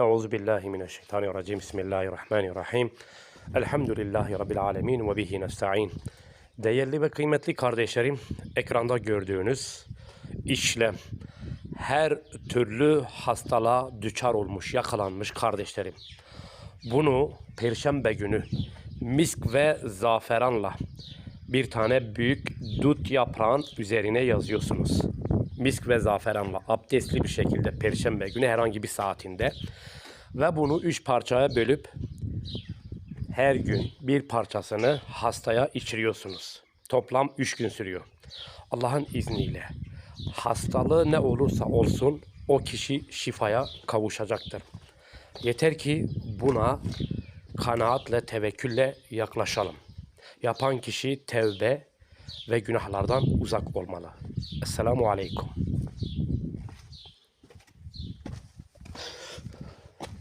Euzu billahi mineşşeytanirracim. Bismillahirrahmanirrahim. Elhamdülillahi rabbil alamin ve bihi nestaîn. Değerli ve kıymetli kardeşlerim, ekranda gördüğünüz işlem her türlü hastalığa düçar olmuş, yakalanmış kardeşlerim. Bunu perşembe günü misk ve zaferanla bir tane büyük dut yaprağın üzerine yazıyorsunuz. Misk ve zaferanla abdestli bir şekilde perşembe günü herhangi bir saatinde ve bunu üç parçaya bölüp her gün bir parçasını hastaya içiriyorsunuz. Toplam üç gün sürüyor. Allah'ın izniyle hastalığı ne olursa olsun o kişi şifaya kavuşacaktır. Yeter ki buna kanaatle, tevekkülle yaklaşalım. Yapan kişi tevbe ve günahlardan uzak olmalı. Esselamu Aleyküm.